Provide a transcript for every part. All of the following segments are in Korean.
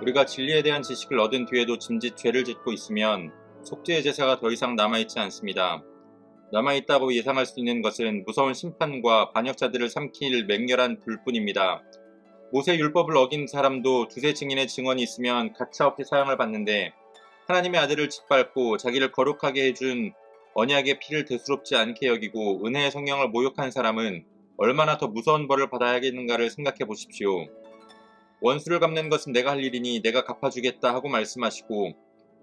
우리가 진리에 대한 지식을 얻은 뒤에도 짐짓 죄를 짓고 있으면 속죄의 제사가 더 이상 남아있지 않습니다. 남아있다고 예상할 수 있는 것은 무서운 심판과 반역자들을 삼킬 맹렬한 불뿐입니다. 모세 율법을 어긴 사람도 두세 증인의 증언이 있으면 가차없이 사형을 받는데 하나님의 아들을 짓밟고 자기를 거룩하게 해준 언약의 피를 대수롭지 않게 여기고 은혜의 성령을 모욕한 사람은 얼마나 더 무서운 벌을 받아야겠는가를 생각해 보십시오. 원수를 갚는 것은 내가 할 일이니 내가 갚아주겠다 하고 말씀하시고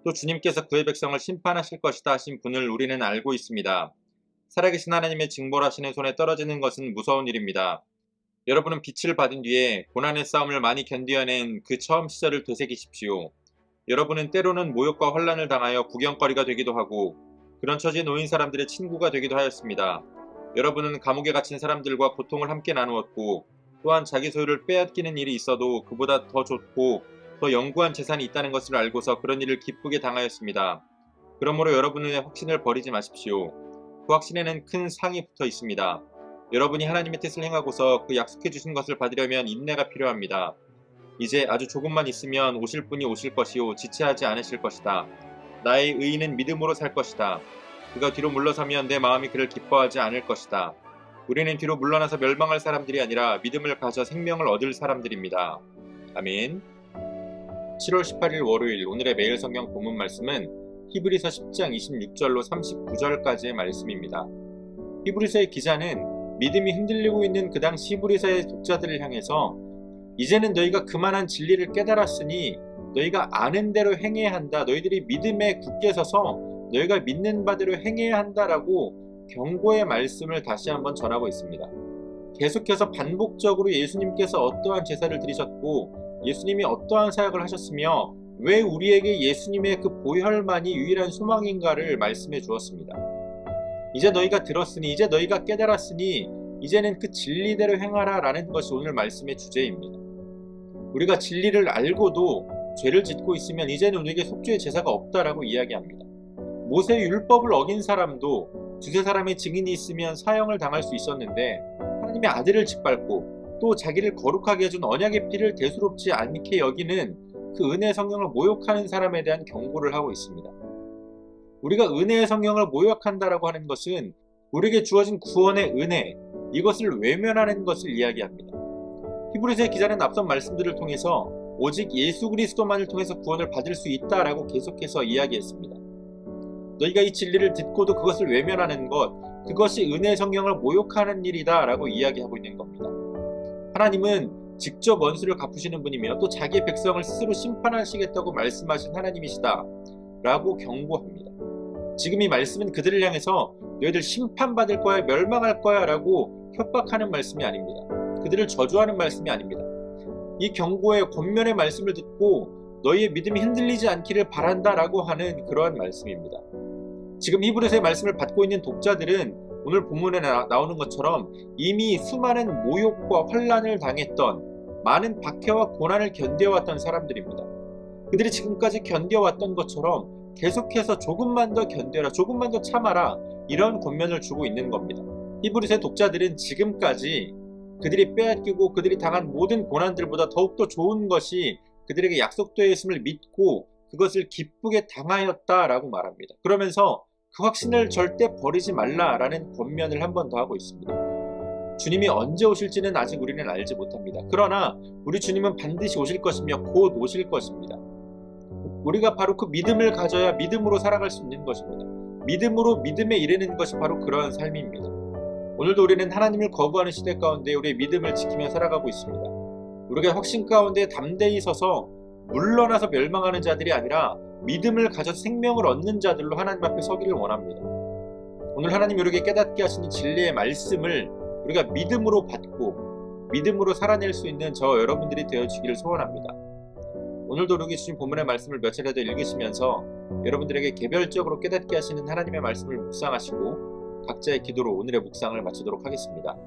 또 주님께서 그의 백성을 심판하실 것이다 하신 분을 우리는 알고 있습니다. 살아계신 하나님의 징벌하시는 손에 떨어지는 것은 무서운 일입니다. 여러분은 빛을 받은 뒤에 고난의 싸움을 많이 견디어낸 그 처음 시절을 되새기십시오. 여러분은 때로는 모욕과 환란을 당하여 구경거리가 되기도 하고 그런 처지에 놓인 사람들의 친구가 되기도 하였습니다. 여러분은 감옥에 갇힌 사람들과 고통을 함께 나누었고 또한 자기 소유를 빼앗기는 일이 있어도 그보다 더 좋고 더 영구한 재산이 있다는 것을 알고서 그런 일을 기쁘게 당하였습니다. 그러므로 여러분의 확신을 버리지 마십시오. 그 확신에는 큰 상이 붙어 있습니다. 여러분이 하나님의 뜻을 행하고서 그 약속해 주신 것을 받으려면 인내가 필요합니다. 이제 아주 조금만 있으면 오실 분이 오실 것이요 지체하지 않으실 것이다. 나의 의인은 믿음으로 살 것이다. 그가 뒤로 물러서면 내 마음이 그를 기뻐하지 않을 것이다. 우리는 뒤로 물러나서 멸망할 사람들이 아니라 믿음을 가져 생명을 얻을 사람들입니다. 아멘. 7월 18일 월요일 오늘의 매일 성경 본문 말씀은 히브리서 10장 26절로 39절까지의 말씀입니다. 히브리서의 기자는 믿음이 흔들리고 있는 그 당시 히브리서의 독자들을 향해서 이제는 너희가 그만한 진리를 깨달았으니 너희가 아는 대로 행해야 한다. 너희들이 믿음에 굳게 서서 너희가 믿는 바대로 행해야 한다라고 경고의 말씀을 다시 한번 전하고 있습니다. 계속해서 반복적으로 예수님께서 어떠한 제사를 드리셨고 예수님이 어떠한 사역을 하셨으며 왜 우리에게 예수님의 그 보혈만이 유일한 소망인가를 말씀해 주었습니다. 이제 너희가 들었으니 이제 너희가 깨달았으니 이제는 그 진리대로 행하라 라는 것이 오늘 말씀의 주제입니다. 우리가 진리를 알고도 죄를 짓고 있으면 이제는 우리에게 속죄의 제사가 없다라고 이야기합니다. 모세 율법을 어긴 사람도 두세 사람의 증인이 있으면 사형을 당할 수 있었는데 하나님의 아들을 짓밟고 또 자기를 거룩하게 해준 언약의 피를 대수롭지 않게 여기는 그 은혜의 성령을 모욕하는 사람에 대한 경고를 하고 있습니다. 우리가 은혜의 성령을 모욕한다라고 하는 것은 우리에게 주어진 구원의 은혜 이것을 외면하는 것을 이야기합니다. 히브리서의 기자는 앞선 말씀들을 통해서 오직 예수 그리스도만을 통해서 구원을 받을 수 있다라고 계속해서 이야기했습니다. 너희가 이 진리를 듣고도 그것을 외면하는 것, 그것이 은혜의 성령을 모욕하는 일이다 라고 이야기하고 있는 겁니다. 하나님은 직접 원수를 갚으시는 분이며 또 자기의 백성을 스스로 심판하시겠다고 말씀하신 하나님이시다. 라고 경고합니다. 지금 이 말씀은 그들을 향해서 너희들 심판받을 거야, 멸망할 거야 라고 협박하는 말씀이 아닙니다. 그들을 저주하는 말씀이 아닙니다. 이 경고의 권면의 말씀을 듣고 너희의 믿음이 흔들리지 않기를 바란다라고 하는 그러한 말씀입니다. 지금 히브리서의 말씀을 받고 있는 독자들은 오늘 본문에 나, 오는 것처럼 이미 수많은 모욕과 환란을 당했던 많은 박해와 고난을 견뎌왔던 사람들입니다. 그들이 지금까지 견뎌왔던 것처럼 계속해서 조금만 더 견뎌라, 조금만 더 참아라 이런 권면을 주고 있는 겁니다. 히브리서의 독자들은 지금까지 그들이 빼앗기고 그들이 당한 모든 고난들보다 더욱더 좋은 것이 그들에게 약속되어 있음을 믿고 그것을 기쁘게 당하였다라고 말합니다. 그러면서 그 확신을 절대 버리지 말라라는 권면을 한 번 더 하고 있습니다. 주님이 언제 오실지는 아직 우리는 알지 못합니다. 그러나 우리 주님은 반드시 오실 것이며 곧 오실 것입니다. 우리가 바로 그 믿음을 가져야 믿음으로 살아갈 수 있는 것입니다. 믿음으로 믿음에 이르는 것이 바로 그러한 삶입니다. 오늘도 우리는 하나님을 거부하는 시대 가운데 우리의 믿음을 지키며 살아가고 있습니다. 우리가 확신 가운데 담대히 서서 물러나서 멸망하는 자들이 아니라 믿음을 가져 생명을 얻는 자들로 하나님 앞에 서기를 원합니다. 오늘 하나님 우리에게 깨닫게 하시는 진리의 말씀을 우리가 믿음으로 받고 믿음으로 살아낼 수 있는 저 여러분들이 되어주기를 소원합니다. 오늘도 우리 주신 본문의 말씀을 더 읽으시면서 여러분들에게 개별적으로 깨닫게 하시는 하나님의 말씀을 묵상하시고 각자의 기도로 오늘의 묵상을 마치도록 하겠습니다.